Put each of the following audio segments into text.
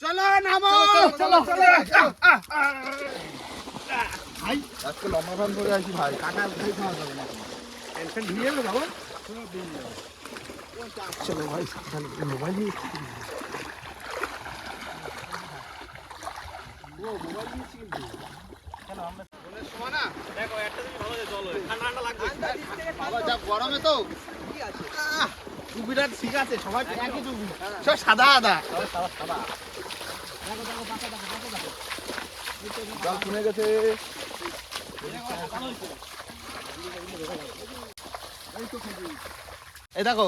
চলো নামো! চলো, চলো, ভাই আজকে লম্বা ভান ধরে আসি ভাই। কাটা উঠাই খাওয়া যাবে না। টেনশন নিয়ে বাবা। চলো ভাই মোবাইল নিয়ে দেখো একটা জিনিস ভালো যে ঠান্ডা ঠান্ডা লাগবে বাবা যা গরমে তো। টুপিটা ঠিক আছে সবাই একই টুপি সব সাদা সাদা। জল শুনে গেছে এই দেখো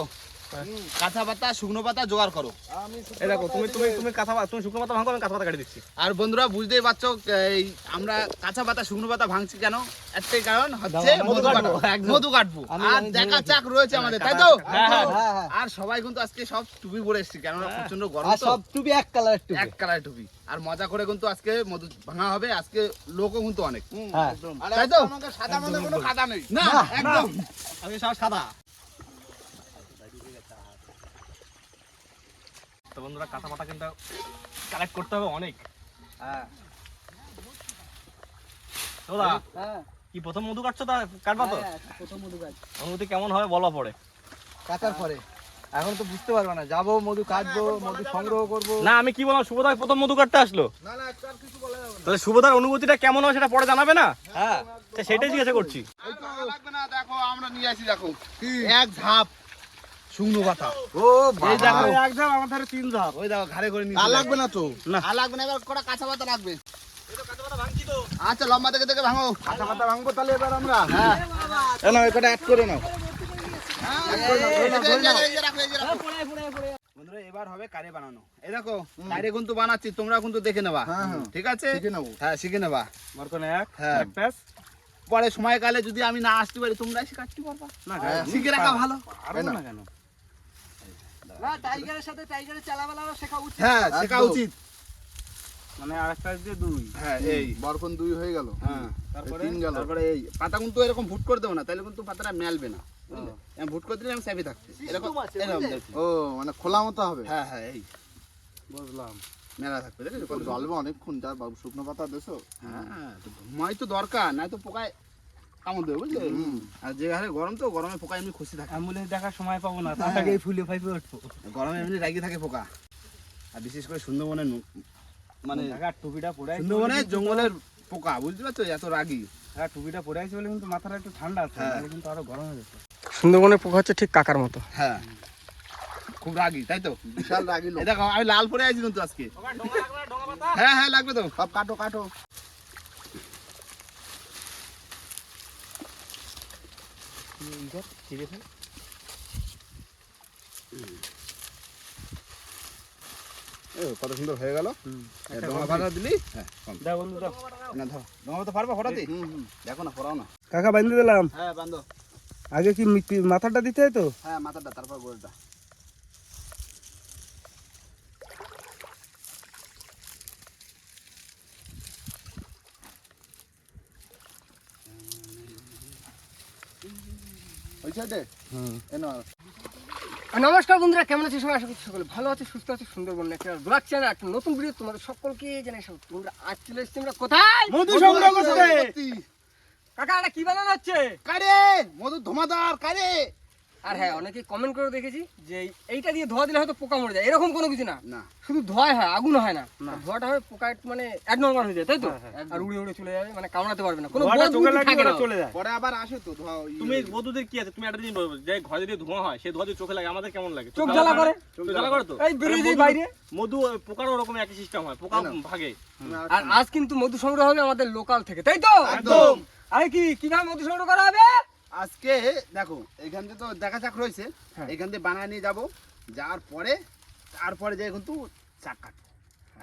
কাঁচা পাতা শুকনো পাতা জোগাড় করো। এই দেখো তুমি তুমি তুমি কাঁচা পাতা তুমি শুকনো পাতা ভাঙো আমি কাঁচা পাতা কেটে দিচ্ছি। আর বন্ধুরা বুঝতেই পারছ এই আমরা কাঁচা পাতা শুকনো পাতা ভাঙছি কেন? একটাই কারণ হচ্ছে মধু কাটবো, কাটবো মধু কাটবো। আর দেখা চাক রয়েছে আমাদের তাই তো? হ্যাঁ, হ্যাঁ। আর সবাই কিন্তু আজকে সব টুপি পরে এসেছি কেননা প্রচণ্ড গরম সব টুপি এক কালারের টুপি। এক কালার টুপি। আর মজা করে কিন্তু আজকে মধু ভাঙা হবে আজকে লোকও কিন্তু অনেক। হ্যাঁ। তাই তো? সাদা মধ্যে কোনো কাদা নেই। না একদম। আমি সব সাদা। তো বন্ধুরা কাঁচা পাতা কিন্তু কালেক্ট করতে হবে অনেক। হ্যাঁ। হ্যাঁ। কি প্রথম মধু কাটছো তা? কাটবা তো? হ্যাঁ, প্রথম মধু গাছ অনুভূতি কেমন হবে বলা পরে। কাটার পরে? এখন তো বুঝতে পারব না। যাব মধু কাটবো মধু সংগ্রহ করব। না আমি কি বললাম শুভদা প্রথম মধু কাটতে আসলো? না না আর কিছু বলা যাবে না। তাহলে শুভদার অনুভূতিটা কেমন হয় সেটা পরে জানাবে না? হ্যাঁ। সেটাই জিজ্ঞাসা করছি। লাগবে না দেখো আমরা নিয়ে আসি দেখো। এক ঝাপ। শুকনো পাতা। ও এই দেখো এক ধাপ আমার ধারে তিন ধাপ। ওই দেখো ঘাড়ে করে নিয়ে আর লাগবে না তো? না। আর লাগবে না এবার কটা কাঁচা পাতা লাগবে? কাঁচা পাতা ভাঙছি তো। আচ্ছা লম্বা থেকে থেকে ভাঙো। কাঁচা পাতা ভাঙবো তাহলে এবার আমরা। হ্যাঁ। এটা অ্যাড করে নাও। বন্ধুরা এবার হবে কারে বানানো। এই দেখো কারে কিন্তু বানাচ্ছি তোমরা কিন্তু দেখে নেবা। হ্যাঁ, হ্যাঁ। ঠিক আছে? শিখে নেব। হ্যাঁ শিখে নেবা। মার্কন এক হ্যাঁ। পরে সময়কালে যদি আমি না আসতে পারি তোমরা এসে পারবা না হ্যাঁ। শিখে রাখা ভালো। পারব না কেন? না টাইগারের সাথে টাইগারের চালাবালাও শেখা উচিত। হ্যাঁ শেখা উচিত। মানে আর একটা দুই। হ্যাঁ এই বরকন দুই হয়ে গেল। হ্যাঁ তারপরে? তিন গেল। তারপরে এই। পাতা কিন্তু এরকম ভুট করে দেবো না তাহলে কিন্তু পাতাটা মেলবে না? ভুট করে দিলে আমি সেভে থাকছে। এরকম এরকম ও মানে খোলা মতো হবে। হ্যাঁ হ্যাঁ এই। বুঝলাম। মেলা থাকবে দেখেছ? কত জলবে অনেকক্ষণ যার বাবু শুকনো পাতা দেছো। হ্যাঁ তো ঘুমাই তো দরকার নাই তো পোকায় কামড় দেবে বুঝলে? আর যে হারে গরম তো গরমে পোকা এমনি খুশি থাকে। অ্যাম্বুলেন্স দেখার সময় পাবো না তার আগেই ফুলে ফাইপে উঠবো। গরমে এমনি রাগি থাকে পোকা। আর বিশেষ করে সুন্দরবনে মানে টুপিটা জঙ্গলের পোকা বুঝতে পারছ? এত রাগি। হ্যাঁ টুপিটা পরে বলে কিন্তু মাথাটা একটু ঠান্ডা আছে হ্যাঁ। কিন্তু আরও গরম হয়ে যেত সুন্দরবনের পোকা হচ্ছে ঠিক কাকার মতো। হ্যাঁ। খুব রাগি তাই তো? বিশাল রাগি লোক। দেখো আমি লাল পরে আছি কিন্তু আজকে। হ্যাঁ হ্যাঁ লাগবে তো। সব কাটো কাটো। ঠিক আছে? এ, কত সুন্দর হয়ে গেল। দিলি? হ্যাঁ। দাও বন্ধু দাও। না ধরো। ডোঙা তো পারব হুম দেখো না পড়াও না। কাকা বান্ধে দিলাম। হ্যাঁ বান্ধব আগে কি মাথাটা দিতে হয় তো? হ্যাঁ মাথাটা তারপর গোলটা। ওই সাইডে নমস্কার বন্ধুরা কেমন আছে সবাই? আশা করছি সকলে ভালো আছে সুস্থ আছে সুন্দরবন একটা ব্লগ চ্যানেল একটা নতুন ভিডিও তোমাদের সকলকে জানাই সব তোমরা আজ চলে এসেছি আমরা কোথায়? মধু সংগ্রহ করতে। কাকা এটা কি বানানো হচ্ছে? কারে? মধু ধমাদার কারে? আর হ্যাঁ অনেকে কমেন্ট করে দেখেছি যে এইটা দিয়ে ধোয়া দিলে হয়তো পোকা মরে যায়। এরকম কোনো কিছু না। না। শুধু ধোয়াই হয় আগুন হয় না। ধোয়াটা হয় পোকা একটু মানে অ্যাডনর্মাল হয়ে যায় তাই তো? হ্যাঁ, হ্যাঁ, আর উড়ে উড়ে চলে যাবে মানে কামড়াতে পারবে না। কোনো থাকে না। চলে যায়। পরে আবার আসে তো ধোয়া ইয়ে। তুমি বন্ধুদের কি আছে? তুমি একটা দিন বলব যে ঘরে যদি ধোঁয়া হয় সেই ধোঁয়া যদি চোখে লাগে আমাদের কেমন লাগে? চোখ জ্বালা করে। চোখ জ্বালা করে। তো এই বেরিয়ে যাই বাইরে। মধু ওরকম একই সিস্টেম হয় পোকা ভাগে। আর আজ কিন্তু মধু সংগ্রহ হবে আমাদের লোকাল থেকে তাই তো? একদম। আরে কি কীভাবে মধু সংগ্রহ করা হবে? আজকে দেখো এখান থেকে তো দেখা চাক রয়েছে। হ্যাঁ। এখান থেকে বানায় নিয়ে যাব। যাওয়ার পরে তারপরে যে কিন্তু চাক কাটবো।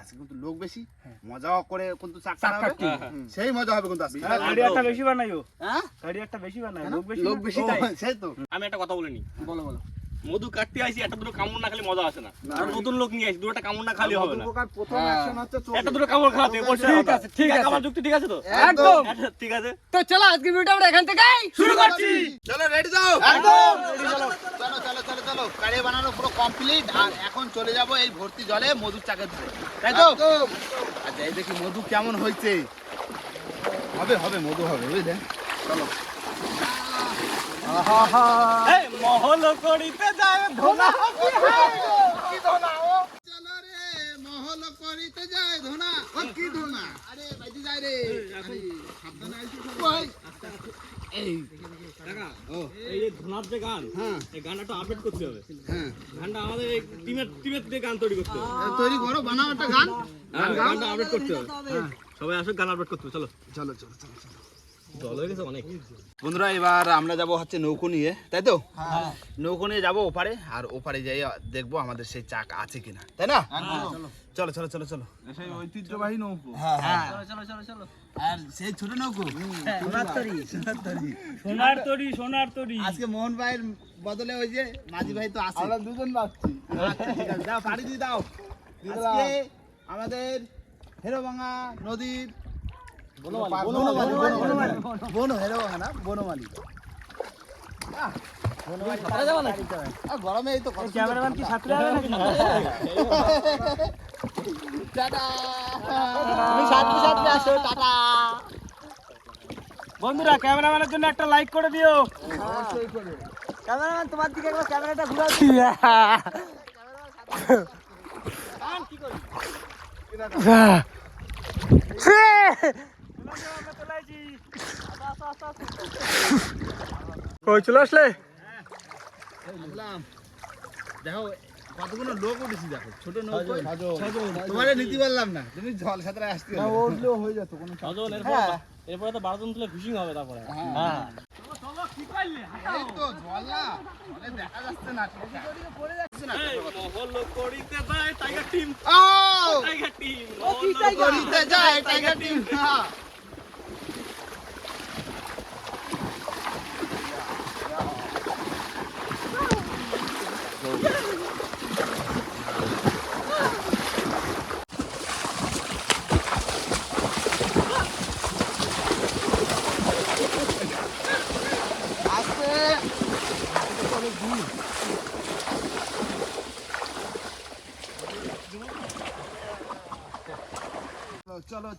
আজকে কিন্তু লোক বেশি মজা করে কিন্তু চাক কাটবে হ্যাঁ, হ্যাঁ। সেই মজা হবে কিন্তু আজকে। হ্যাঁ, গাড়ি একটা বেশি বানাইও। হ্যাঁ? গাড়ি একটা বেশি কেন? লোক বেশি লোক বেশি তাই সেই তো। আমি একটা কথা বলিনি বলো বলো। মধু কাটতে আসি একটা দুটো কামড় না খালি মজা আসে না। আর নতুন লোক নিয়ে আসি দুটো কামড় না খালি হবে না। প্রথম। অ্যাকশন হচ্ছে একটা দুটো কামড় খাওয়াতে ঠিক আছে, ঠিক আছে। আমার যুক্তি ঠিক আছে তো? একদম। ঠিক আছে। তো চলো আজকের ভিডিওটা আমরা এখান থেকেই শুরু করছি। চলো রেডি দাও একদম। চলো চলো চলো চলো চলো কাড়ে বানানো পুরো কমপ্লিট আর এখন চলে যাব এই ভর্তি জলে মধুর চাকে ধরে। তাই তো? আচ্ছা এই দেখি মধু কেমন হয়েছে। হবে হবে মধু হবে বুঝলে? চলো। মহল করিতে যায় ধোলা চলো রে মহল করিতে যায় ধোনা। ও কি ধোনা? আরে বাইতে যায় রে। সাবধানে আইসো সব। এই। টাকা ও। এই ধোনার যে গান হ্যাঁ। এই গানটা আপডেট করতে হবে। হ্যাঁ। গানটা আমাদের এই টিমের টিমের দিয়ে গান তৈরি করতে হবে। তৈরি করো বানাও একটা গান। হ্যাঁ, গানটা আপডেট করতে হবে। হ্যাঁ, সবাই আসো গান আপডেট করতে হবে চলো। চলো চলো চলো চলো। জল হয়ে গেছে অনেক। বন্ধুরা এবার আমরা যাব হচ্ছে নৌকো নিয়ে তাই তো? নৌকো নিয়ে যাব ওপারে আর ওপারে যাই দেখব আমাদের সেই চাক আছে কিনা তাই না? চলো। চলো চলো চলো সেই ঐতিহ্যবাহী নৌকো। হ্যাঁ চলো চলো চলো আর সেই ছোট নৌকো? সোনার তরি। সোনার তরি আজকে মোহন ভাইয়ের বদলে ওই যে মাঝি ভাই তো আছে। আমরা দুজন বাচ্চি আচ্ছা দাও পাড়ি দিয়ে দাও। আজকে আমাদের হেরোভাঙা নদীর গরমে এই তো ক্যামেরাম্যান কি বন্ধুরা ক্যামেরাম্যানের জন্য একটা লাইক করে দিও। ক্যামেরাম্যান তোমার দিকে একবার ক্যামেরাটা ঘুরাও। কই চলে আসলে? দেখো কতগুলো লোক উঠেছি দেখো ছোট নৌকো তোমার নিতে পারলাম না তুমি জল সাঁতরে আসতে উঠলেও হয়ে যেত কোনো ছজন এরপর এরপরে তো বারো জন তুলে ফিশিং হবে তারপরে। হ্যাঁ। এই তো জল না জলে দেখা যাচ্ছে না ঠিক আছে মহল করিতে যায় টাইগার টিম। টাইগার টিম যায় টাইগার টিম হ্যাঁ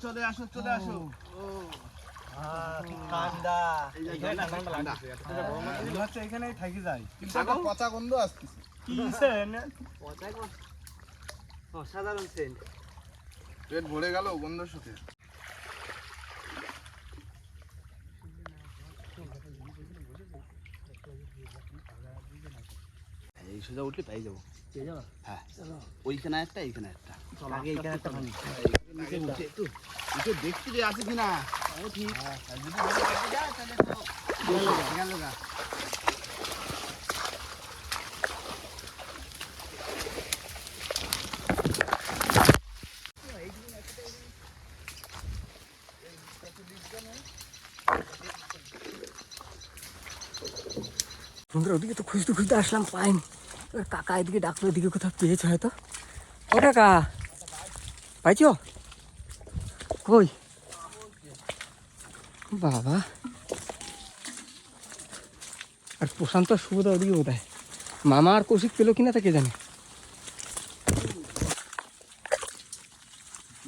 চলো আসো চলে আসো। এখানেই থাকি যায়। কিন্তু পচা গন্ধ আসতেছে। অসাধারণ সেন্ট পেট ভরে গেল গন্ধ শুকে। এই সোজা উঠলে পেয়ে যাব? হ্যাঁ। ওইখানে একটা এইখানে একটা। আগে এখানে একটা ভাঙি নিচে একটু। দেখছি যে আছে কিনা। ও ঠিক। যদি যায় তাহলে তো গেল গা। বন্ধুরা ওদিকে তো খুঁজতে খুঁজতে আসলাম পাইনি। এবার কাকা এদিকে ডাকলো এদিকে কোথাও পেয়েছে হয়তো। ও কাকা পাইছ? কই? বাবা। আর প্রশান্ত শুভদা ওদিকে কোথায়? মামা আর কৌশিক পেল কিনা তা কে জানে?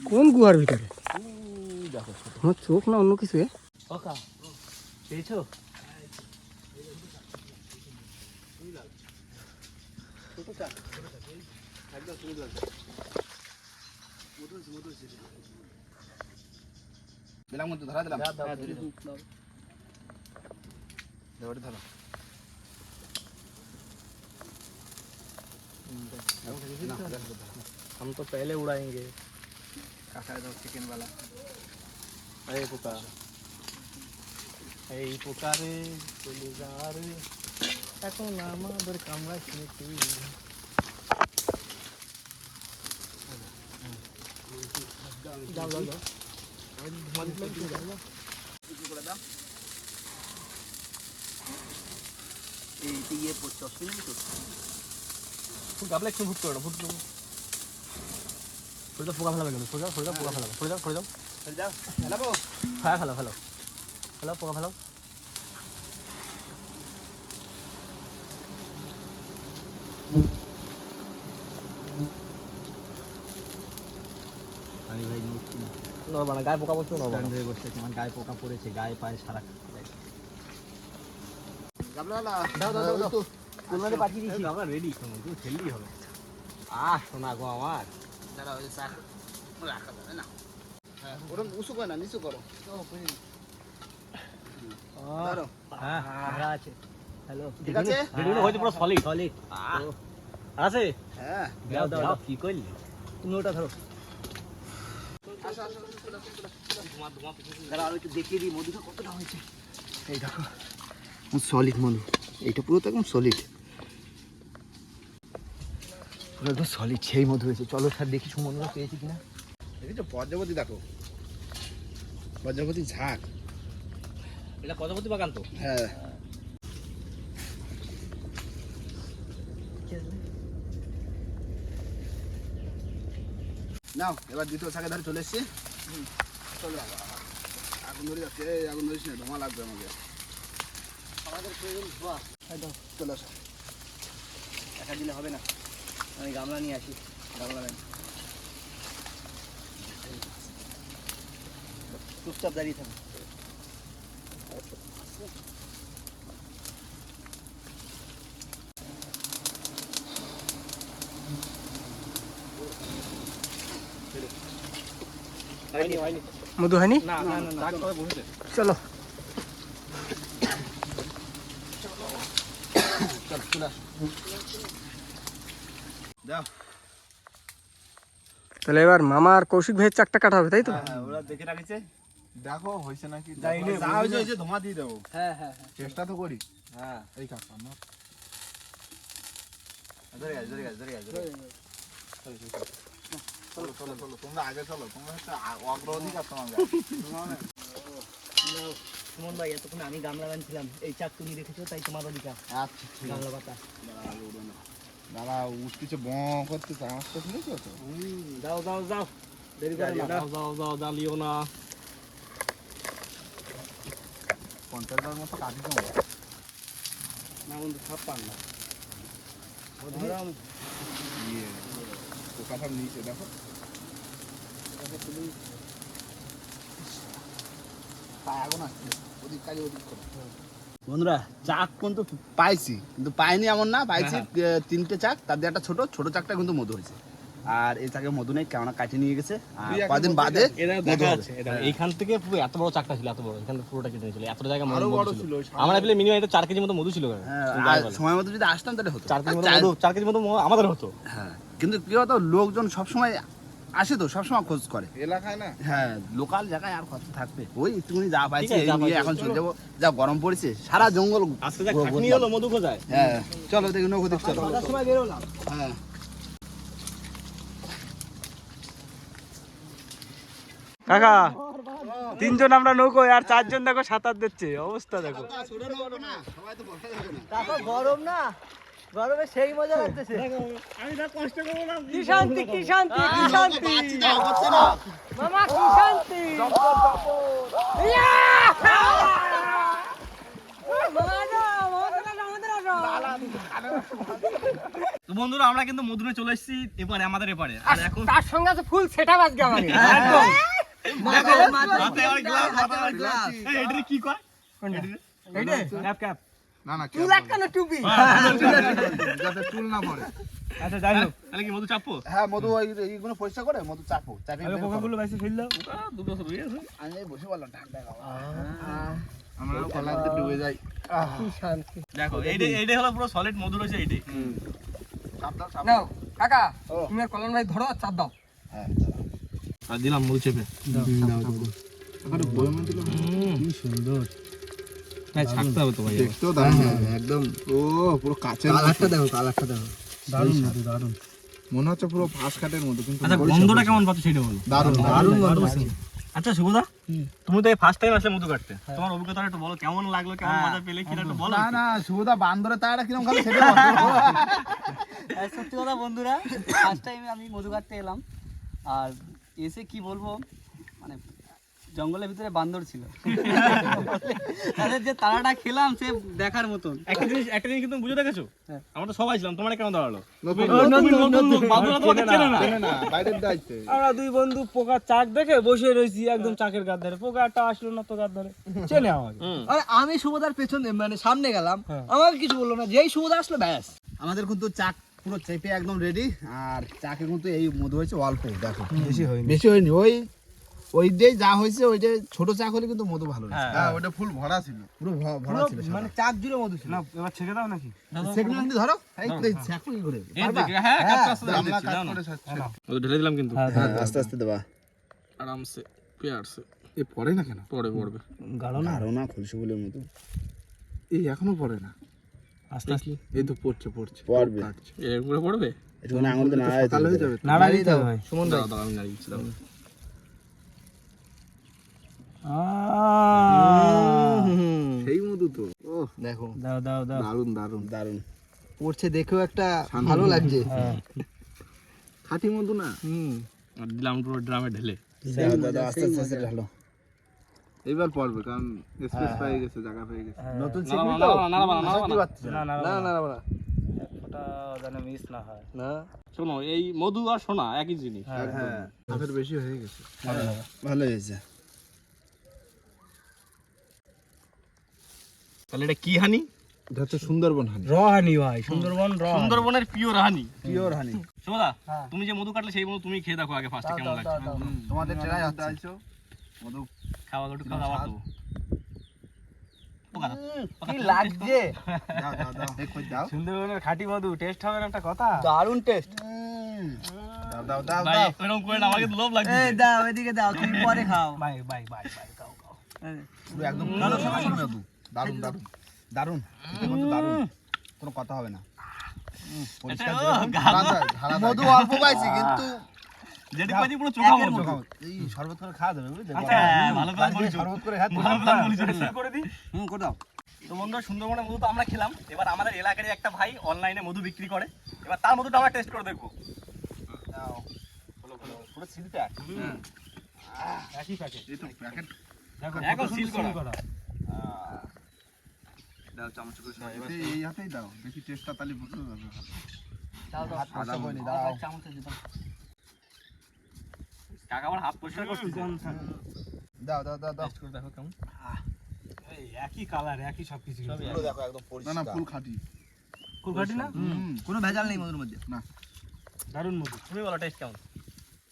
কোন গুহার ভিতরে? আমার চোখ না অন্য কিছু এ? কাকা পেয়েছো দিলাম কিন্তু ধরা দিলাম ধরো ধরো हम तो पहले उड़ाएंगे কাঁচায় দাও চিকেন বালা अरे पुकार এই পুকারে চলে যা রে এখন আমাদের কামরা শুনেছি যাও করে দাও এইতে ইয়ে পড়ছে অসুবিধা নেই তো গাবলা একটু ফুট করো ফুট করো পোকা ফেলাবে কেন ফুটটা ফুটটা পোকা ফেলাবে ফুটে যাও ফুটে যাও চল যাও খেলাবো হ্যাঁ ফেলো ফেলো ফেলো পোকা ফেলো আমি ভাই নড়ছি না নরবা না গায়ে পোকা বসছে নরবা স্ট্যান্ড হয়ে বসে আছি, আমার গায়ে পোকা পড়েছে গায়ে পায়ে সারা গাবলা গাবলা দাও, দাও, দাও, দাও। তো তোমাদের পাঠিয়ে দিয়েছি আমরা রেডি শোনো তুই খেললেই হবে আহ শোনা গো আমার দাঁড়াও এই চা রাখা যাবে না হ্যাঁ ওরকম উঁচু করো না নিচু করো। দাঁড়াও হ্যাঁ ভালো আছে। হ্যালো ঠিক আছে? হ্যাঁ দাও দাও দাও। কি করলি? তুমি ওটা ধরো আসো আসো আসো, চলো, চলো, চলো। দাঁড়া আমি একটু দেখিয়ে দিই। মধুটা কতটা হয়েছে? এই দেখো সলিড মনু এইটা পুরো তো একদম সলিড পুরো একদম সলিড সেই মধু হয়েছে। চলো স্যার দেখি সুমনরা পেয়েছি কিনা। তো পদ্মাবতী দেখো। পদ্মাবতী ঝাঁক। এটা প্রজাপতি বাগান তো? হ্যাঁ। নাও, এবার দ্বিতীয় শাকে ধরে চলে এসছি। চলো, আগুন ধরে যাচ্ছে, এই আগুন ধরিস না, ধোঁয়া লাগবে আমাকে। আমাদের প্রয়োজন ধোঁয়া। চলে আসো। একা দিলে হবে না। আমি গামলা নিয়ে আসি, গামলা নেন চুপচাপ দাঁড়িয়ে থাকুন মধু হয়নি? চলো। তাহলে এবার মামা আর কৌশিক ভাইয়ের চাকটা কাটা হবে তাই তো? হ্যাঁ ওরা দেখে রাখেছে। দেখো হয়েছে নাকি? ধোঁয়া দিয়ে দেবো। হ্যাঁ হ্যাঁ হ্যাঁ। চেষ্টা তো করি। হ্যাঁ। এই না চলো চলো চলো তোমরা আগে চলো তোমরা হচ্ছে অগ্রাধিকার সুমন ভাই এতক্ষণ আমি গামলা বানছিলাম এই চাক তুমি রেখেছো তাই তোমার অধিকার। আচ্ছা গামলা পাতা। দাদা উঠতেছে ব করতেছে আওয়াজটা শুনেছো তো? যাও যাও যাও। দেরি করে না। যাও। যাও যাও জ্বালিও না। পঞ্চাশটার মতো কাটি তো না বন্ধু সব পান না পোকাটা নিচে দেখো। বন্ধুরা চাক কিন্তু পাইছি কিন্তু পাইনি এমন না পাইছি তিনটে চাক তার দিয়ে একটা ছোট ছোট চাকটা কিন্তু মধু হয়েছে। আর এই চাকে মধু নেই কাটে নিয়ে গেছে আর কদিন বাদে এইখান থেকে পুরো এত বড় চাকটা ছিল এত বড় এখান থেকে পুরোটা কেটে নিয়েছিল এত জায়গা আরও মধু বড় ছিল। আমরা পেলে মিনিমাম এটা চার কেজি মতো মধু ছিল। এখানে। হ্যাঁ। সময় মতো যদি আসতাম তাহলে হতো। চার কেজি মতো চার- কেজি মতো আমাদের হতো। হ্যাঁ। কিন্তু কি হতো লোকজন সবসময় আসে তো সবসময় খোঁজ করে। এলাকায় না? হ্যাঁ লোকাল জায়গায় আর কত থাকবে? ওই একটুখানি যা পাইছে আছে, এই নিয়ে এখন চলে যাব। যা গরম পড়েছে সারা জঙ্গল আজকে যা খাটনি হলো মধু খোঁজায়। হ্যাঁ চলো দেখি নৌকো দিক চলো। সময় বেরোলাম। হ্যাঁ। কাকা তিনজন আমরা নৌকো আর চারজন দেখো সাঁতার দিচ্ছে। অবস্থা দেখো। গরম না? গরমে সেই মজা লাগতেছে। আমি যা কষ্ট করব না কি শান্তি কি শান্তি কি শান্তি। পাচ্ছি না, হচ্ছে না। মামা কি শান্তি। ইয়া! মামা আসো, আমাদের আসো, আমাদের আসো। তো বন্ধুরা আমরা কিন্তু মধুরে চলে এসেছি এপারে আমাদের এপারে। আর এখন তার সঙ্গে আছে ফুল সেটা একদম। আর গ্লাস আর গ্লাস। এই এটারে কি কয়? ক্যাপ না না চুল একখানা টুপি? যাতে চুল না পড়ে। আচ্ছা যাই হোক। তাহলে কি মধু চাপবো? হ্যাঁ মধু এইগুলো পরিষ্কার করে মধু চাপো চাপে বের করো। বাইসে ফেল দাও দুটো শুরু আমি বসে বললাম ঠান্ডা খাওয়া আমরা কলাতে ডুবে যাই। কি শান্তি। দেখো এইটাই এইটাই হলো পুরো সলিড মধু রয়েছে এইটাই চাপ দাও চাপ নাও কাকা তুমি আর কলম ভাই ধরো আর চাপ দাও। হ্যাঁ। আর দিলাম মধু চেপে। আরে দিল কি সুন্দর। হ্যাঁ ছাকতে হবে তো ভাই দেখতেও দারুণ একদম। ও পুরো কাচের কালারটা দেখো কালারটা দেখো। দারুণ দারুণ। মনে হচ্ছে পুরো ফাঁস কাটের মতো কিন্তু আচ্ছা গন্ধটা কেমন পাচ্ছ সেটা বলো। দারুণ দারুণ দারুণ আচ্ছা শুভদা তুমি তো এই ফার্স্ট টাইম আসলে মধু কাটতে। তোমার অভিজ্ঞতা একটু বলো কেমন লাগল কেমন মজা পেলে কিনা একটু বলো না না শুভদা বান্দরে তারা কিরম খাবে সেটা বলো। সত্যি কথা বন্ধুরা ফার্স্ট টাইম আমি মধু কাটতে এলাম। আর এসে কি বলব মানে জঙ্গলের ভিতরে বান্দর ছিল। তাদের যে তারাটা খেলাম সে দেখার মতন। একটা জিনিস একটা জিনিস কিন্তু বুঝে দেখেছ? হ্যাঁ। আমরা তো সবাই ছিলাম তোমার কেন দাঁড়াল আমরা দুই বন্ধু পোকার চাক দেখে বসে রয়েছি একদম চাকের গার ধারে। পোকা একটা আসলো না তো গার ধারে। চেনে আমাকে। আমি সুভদার পেছনে মানে সামনে গেলাম। আমাকে কিছু বলল না। যেই সুভদা আসলো ব্যাস। আমাদের কিন্তু চাক পুরো চেপে একদম রেডি আর চাকে কিন্তু এই মধু হয়েছে অল্প দেখো। বেশি হয়নি। বেশি হয়নি। ওই ওইটাই যা হয়েছে ওইটাই ছোট চাক হলে কিন্তু মধু ভালো হয়েছে। হ্যাঁ ওটা ফুল ভরা ছিল। পুরো ভরা ছিল মানে চাক জুড়ে মধু ছিল। না এবার ছেড়ে দাও নাকি? সেগুলো কিন্তু ধরো? এই চাকু কি করে হ্যাঁ মধু ঢেলে দিলাম কিন্তু। আস্তে আস্তে দেবা। আরামসে পেয়ারসে। এ পড়ে না কেন? পরে পড়বে। গাঢ় না? আরও না খুলছে বলে মধু এই এখনও পড়ে না। আস্তে আস্তে। এই তো পড়ছে পড়ছে। পড়বে। এর উপরে পড়বে? একটুখানি আঙুল দিয়ে নাড়াই সকাল হয়ে যাবে। নাড়া দিতে হবে। সুমন দাও দাও আমি নাড়িয়ে দিচ্ছি, দাও। সেই মধু তো। দেখো। দাও দাও দাও। দারুণ দারুণ দারুণ পড়ছে দেখেও একটা ভালো লাগছে। হ্যাঁ। খাঁটি মধু না? হুম। আর দিলাম পুরো ড্রামে ঢেলে। দাও, দাও, দাও, আস্তে আস্তে আস্তে ঢালো। এইবার পড়বে কারণ স্পেস পেয়ে গেছে জায়গা পেয়ে গেছে। নতুন নাড়া বানা, নাড়া বানা। না না। না। না না না। ওটা যেন মিস না হয়। না? শোনো এই মধু আর সোনা একই জিনিস। হ্যাঁ বেশি হয়ে গেছে। ভালো হয়েছে। তাহলে এটা কি হানি? এটা হচ্ছে সুন্দরবন হানি। র হানি ভাই সুন্দরবন র সুন্দরবনের পিওর হানি। পিওর হানি। সুমদা তুমি যে মধু কাটলে সেই মধু তুমি খেয়ে দেখো আগে ফার্স্টে কেমন লাগছে। তোমাদের ট্রাই মধু। খাওয়া কি লাগছে? সুন্দরবনের খাঁটি মধু টেস্ট হবে না একটা কথা? দারুণ টেস্ট দাও দাও দাও দাও। এরকম করে আমাকে লোভ লাগছে। এই দাও এদিকে দাও তুমি পরে খাও। বাই বাই বাই বাই গাও গাও একদম ভালো সকাল মধু। দারুণ দারুণ দারুণ দারুণ কোনো কথা হবে না। মধু অল্প পাইছি কিন্তু যেটা পাইছি পুরো চোখা মধু এই শরবত করে খাওয়া যাবে বুঝলে? হ্যাঁ, ভালো শরবত করে খাওয়া ভালো প্ল্যান বলেছ। শুরু করে দিই হুম করে দাও। তো বন্ধুরা সুন্দরবনের মধু তো আমরা খেলাম। এবার আমাদের এলাকারই একটা ভাই অনলাইনে মধু বিক্রি করে। এবার তার মধুটা আমরা টেস্ট করে দেখব। পুরো সিল প্যাক একই প্যাকেট এই তো প্যাকেট দেখো এখন করা। করা দাও চামচ করে এই এই হাতেই দাও বেশি টেস্টটা তাহলে বুঝতে পারবে। দাও দাও হাত নষ্ট করিনি, দাও দাও। কাকা আমার হাত পরিষ্কার করছিস দাও দাও দাও দাও। টেস্ট করে দেখো কেমন। এই একই কালার একই সব কিছু দেখো একদম না না ফুল খাঁটি। খুব খাঁটি না? কোনো ভেজাল নেই মধুর মধ্যে। দারুণ মধু। তুমি বলো টেস্ট কেমন?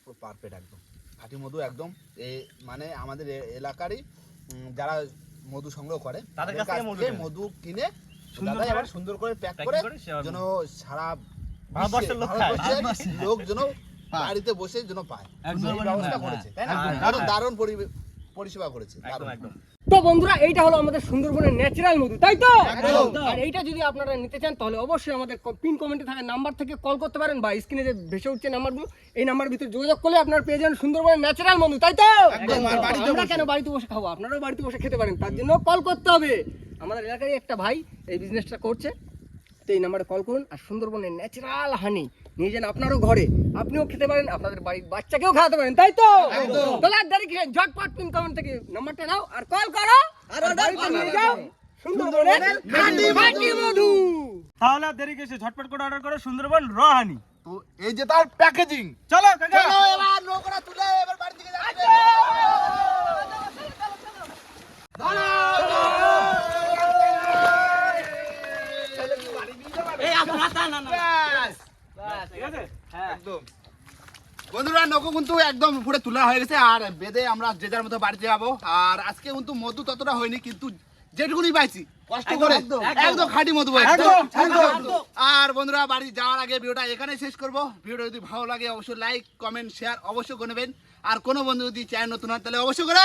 পুরো পারফেক্ট একদম। খাঁটি মধু একদম এ মানে আমাদের এ- এলাকারই যারা মধু সংগ্রহ করে। তাদের কাছ থেকে মধু কেনে। সুন্দর করে সুন্দর করে প্যাক করে যেন সারা ভারতবর্ষের লোক লোক। যেন বাড়িতে বসে যেন পায়। ব্যবস্থা হ্যাঁ, করেছে তাই না? দারুণ পরি- পরিষেবা করেছে একদম একদম। তো বন্ধুরা এইটা হলো আমাদের সুন্দরবনের ন্যাচারাল মধু তাই তো? আর এইটা যদি আপনারা নিতে চান তাহলে অবশ্যই আমাদের পিন কমেন্টে থাকা নাম্বার থেকে কল করতে পারেন বা স্ক্রিনে যে ভেসে উঠছে নাম্বারগুলো এই নাম্বার ভিতরে যোগাযোগ করলে আপনারা পেয়ে যাবেন সুন্দরবনের ন্যাচারাল মধু তাই তো? বাড়িতে আমরা বসে। কেন বাড়িতে বসে খাব? আপনারাও বাড়িতে বসে খেতে পারেন তার জন্য কল করতে হবে। আমাদের এলাকায় একটা ভাই এই বিজনেসটা করছে। তো এই নাম্বারে কল করুন আর সুন্দরবনের ন্যাচারাল হানি নিয়ে যান আপনারও ঘরে। আপনিও খেতে পারেন আপনাদের বাড়ির বাচ্চাকেও খাওয়াতে পারেন তাই তো? তাহলে আর দেরি ঝটপট পিন কমেন্ট থেকে নাম্বারটা নাও আর কল করো আর বাড়িতে নিয়ে যাও। সুন্দরবনের মধু। তাহলে দেরি কিসে ঝটপট করে অর্ডার করো সুন্দরবন র হানি তো এই যে তার প্যাকেজিং চলো চলো এবার নৌকোটা তুলে এবার বাড়ি থেকে যাচ্ছে। একদম। বন্ধুরা নৌকো কিন্তু একদম উপরে তোলা হয়ে গেছে আর বেদে আমরা যে যার মতো বাড়িতে যাব। আর আজকে কিন্তু মধু ততটা হয়নি কিন্তু যেটুকুনি পাইছি কষ্ট করে। একদম খাঁটি মধু আর বন্ধুরা বাড়ি যাওয়ার আগে ভিডিওটা এখানে শেষ করব। ভিডিওটা যদি ভালো লাগে অবশ্যই লাইক কমেন্ট শেয়ার অবশ্যই করে নেবেন। আর কোনো বন্ধু যদি চ্যানেল নতুন হয় তাহলে অবশ্যই করে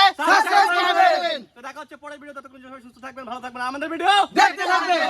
দেখা হচ্ছে পরের ভিডিও ততক্ষণ সুস্থ থাকবেন ভালো থাকবেন। আমাদের ভিডিও দেখতে থাকবেন।